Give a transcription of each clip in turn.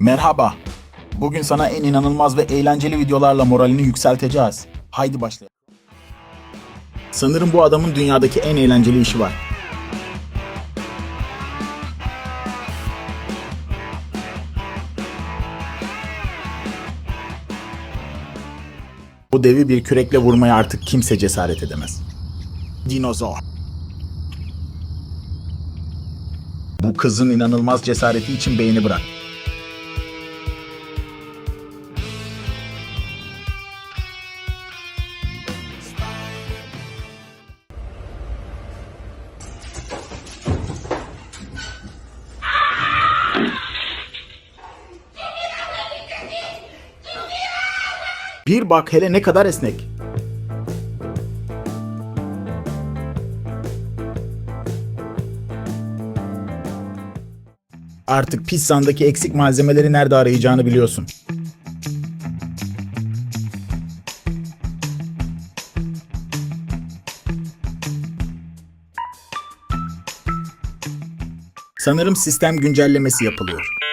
Merhaba. Bugün sana en inanılmaz ve eğlenceli videolarla moralini yükselteceğiz. Haydi başlayalım. Sanırım bu adamın dünyadaki en eğlenceli işi var. Bu devi bir kürekle vurmaya artık kimse cesaret edemez. Dinozor. Bu kızın inanılmaz cesareti için beğeni bırak. Bir bak hele ne kadar esnek. Artık pizzandaki eksik malzemeleri nerede arayacağını biliyorsun. Sanırım sistem güncellemesi yapılıyor.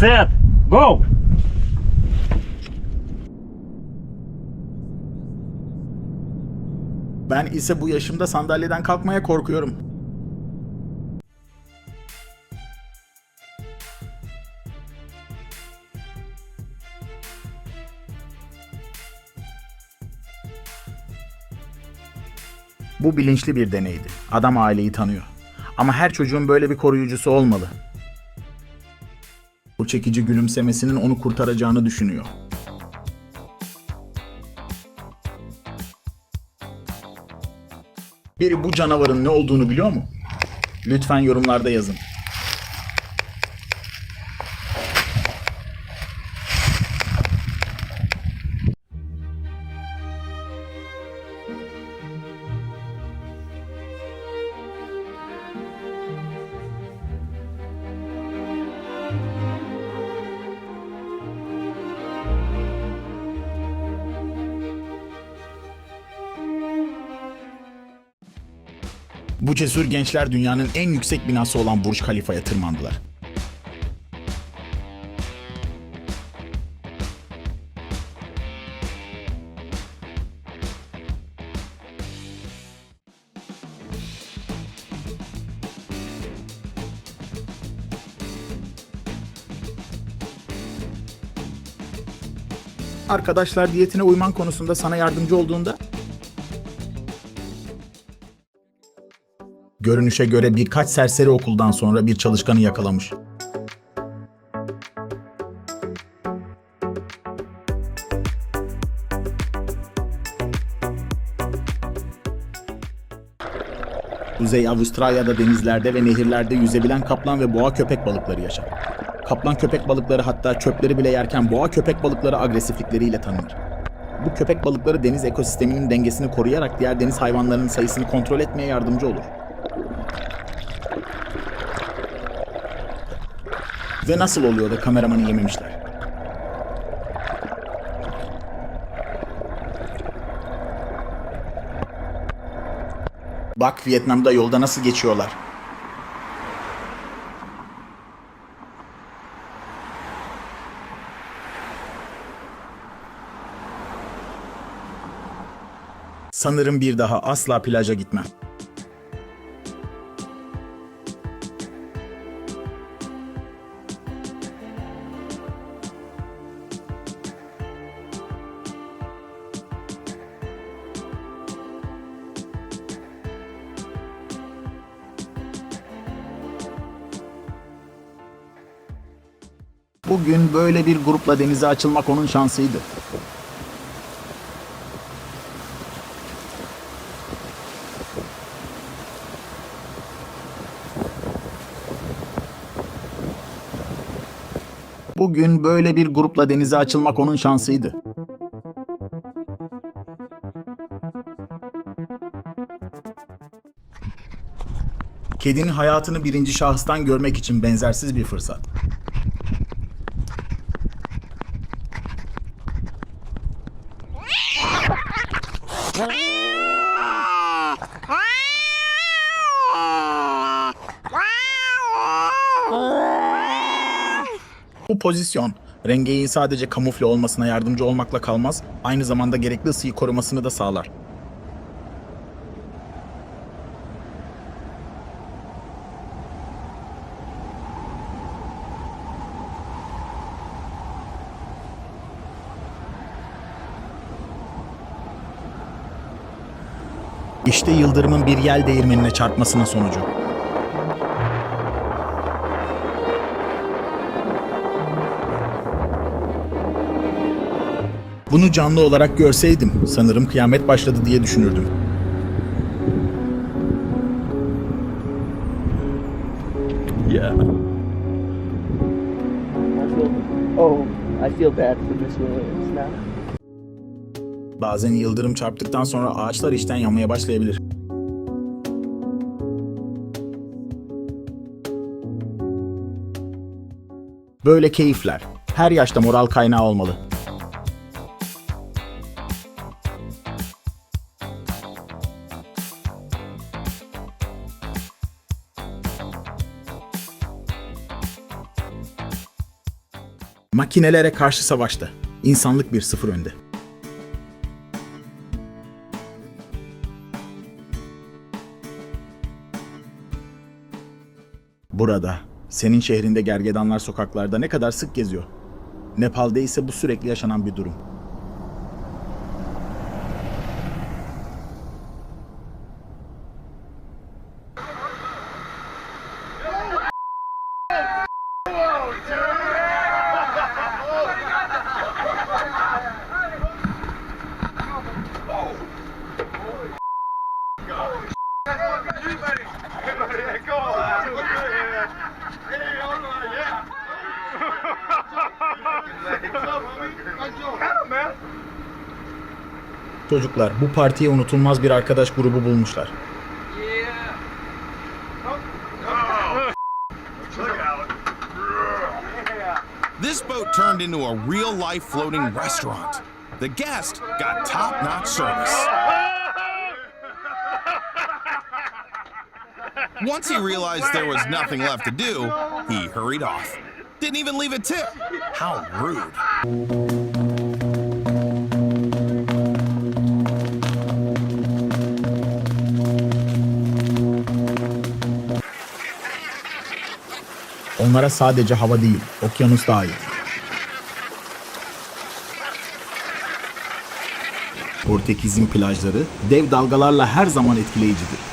Set, go! Ben ise bu yaşımda sandalyeden kalkmaya korkuyorum. Bu bilinçli bir deneydi. Adam aileyi tanıyor. Ama her çocuğun böyle bir koruyucusu olmalı. Çekici gülümsemesinin onu kurtaracağını düşünüyor. Biri bu canavarın ne olduğunu biliyor mu? Lütfen yorumlarda yazın. Bu cesur gençler dünyanın en yüksek binası olan Burj Khalifa'ya tırmandılar. Arkadaşlar diyetine uyman konusunda sana yardımcı olduğunda Görünüşe göre birkaç serseri okuldan sonra bir çalışkanı yakalamış. Kuzey Avustralya'da denizlerde ve nehirlerde yüzebilen kaplan ve boğa köpek balıkları yaşar. Kaplan köpek balıkları hatta çöpleri bile yerken boğa köpek balıkları agresiflikleriyle tanınır. Bu köpek balıkları deniz ekosisteminin dengesini koruyarak diğer deniz hayvanlarının sayısını kontrol etmeye yardımcı olur. Ve nasıl oluyor da kameramanı yememişler? Bak Vietnam'da yolda nasıl geçiyorlar. Sanırım bir daha asla plaja gitmem. Bugün böyle bir grupla denize açılmak onun şansıydı. Bugün böyle bir grupla denize açılmak onun şansıydı. Kedinin hayatını birinci şahıstan görmek için benzersiz bir fırsat. Bu pozisyon rengeyin sadece kamufle olmasına yardımcı olmakla kalmaz, aynı zamanda gerekli ısıyı korumasını da sağlar. İşte yıldırımın bir yel değirmenine çarpmasının sonucu. Bunu canlı olarak görseydim sanırım kıyamet başladı diye düşünürdüm. Yeah. I feel, oh, I feel bad for Miss Williams now. Bazen yıldırım çarptıktan sonra ağaçlar içten yanmaya başlayabilir. Böyle keyifler her yaşta moral kaynağı olmalı. Makinelere karşı savaşta insanlık bir sıfır önde. Burada, senin şehrinde gergedanlar sokaklarda ne kadar sık geziyor. Nepal'de ise bu sürekli yaşanan bir durum. Çocuklar bu partiye unutulmaz bir arkadaş grubu bulmuşlar. This boat turned into a real life floating restaurant. The guest got top notch service. Once he realized there was nothing left to do, he hurried off. Didn't even leave a tip. How rude. Onlara sadece hava değil, okyanus da ait. Portekiz'in plajları dev dalgalarla her zaman etkileyicidir.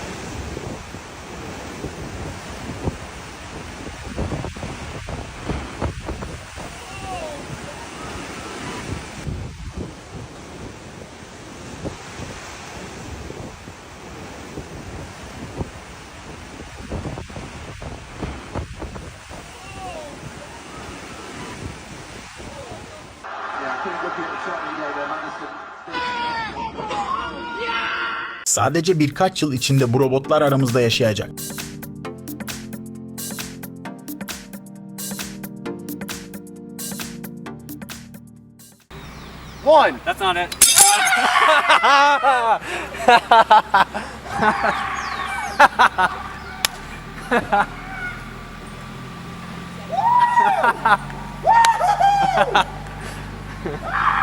Sadece birkaç yıl içinde bu robotlar aramızda yaşayacak. One. That's not it.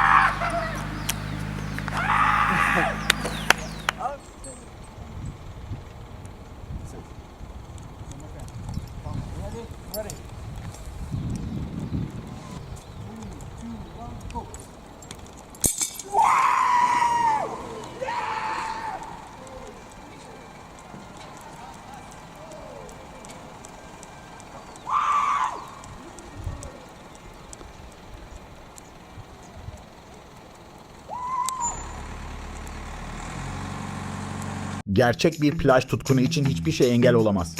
Gerçek bir plaj tutkunu için hiçbir şey engel olamaz.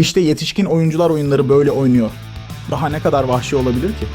İşte yetişkin oyuncular oyunları böyle oynuyor. Daha ne kadar vahşi olabilir ki?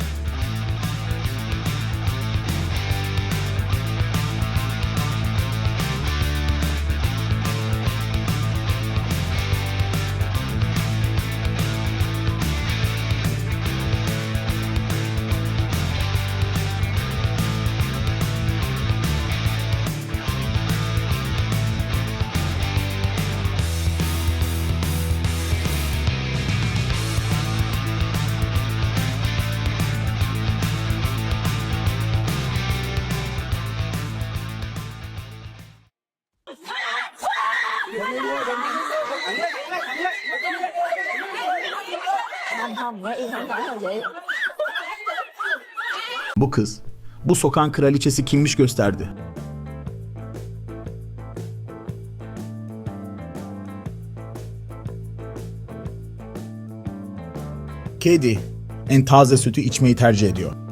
Bu kız, bu sokağın kraliçesi kimmiş gösterdi. Kedi, en taze sütü içmeyi tercih ediyor.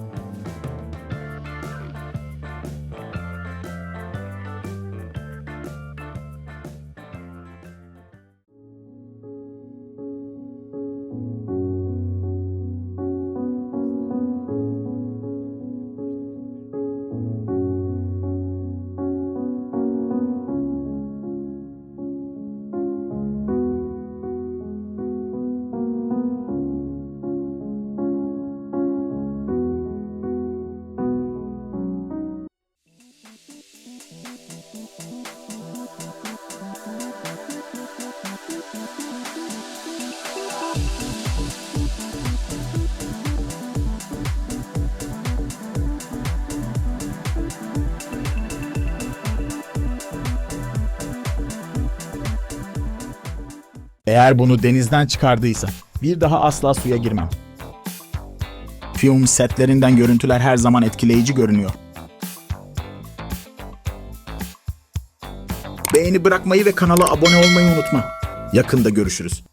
Eğer bunu denizden çıkardıysa bir daha asla suya girmem. Film setlerinden görüntüler her zaman etkileyici görünüyor. Beğeni bırakmayı ve kanala abone olmayı unutma. Yakında görüşürüz.